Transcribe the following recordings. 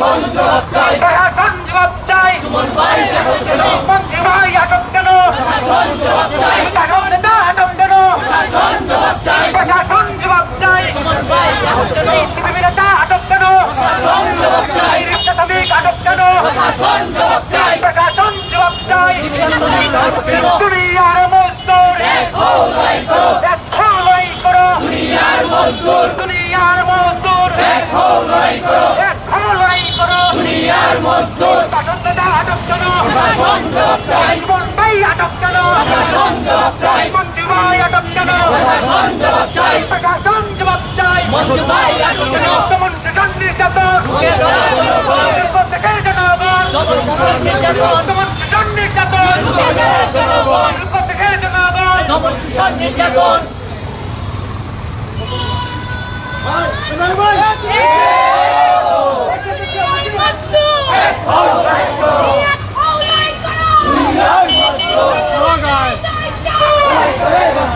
সংযোগ চাই। সংযোগ চাই। সুমন ভাই আটক কেন? মন্ত্রী ভাই আটক কেন? সংযোগ চাই। নেতা আটক কেন? সংযোগ চাই। সংযোগ চাই। সুমন ভাই আটক কেন? নেতা আটক কেন? সংযোগ চাই। আটক কেন? প্রশাসন জবাব চাই মন্ত্রী ভাই আটক কেন প্রশাসন জবাব চাই প্রশাসন জবাব চাই মন্ত্রী ভাই আটক কেন মন্ত্রী নির্যাতন নির্যাতন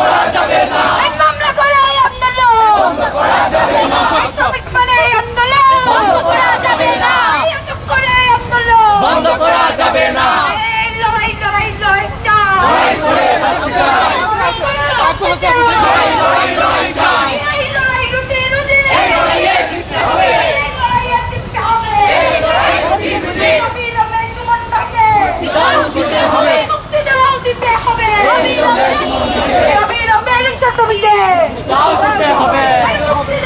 করা যাবে না। মামলা করে বন্ধ করা যাবে না। বন্ধ করা যাবে না। তুমি হবে।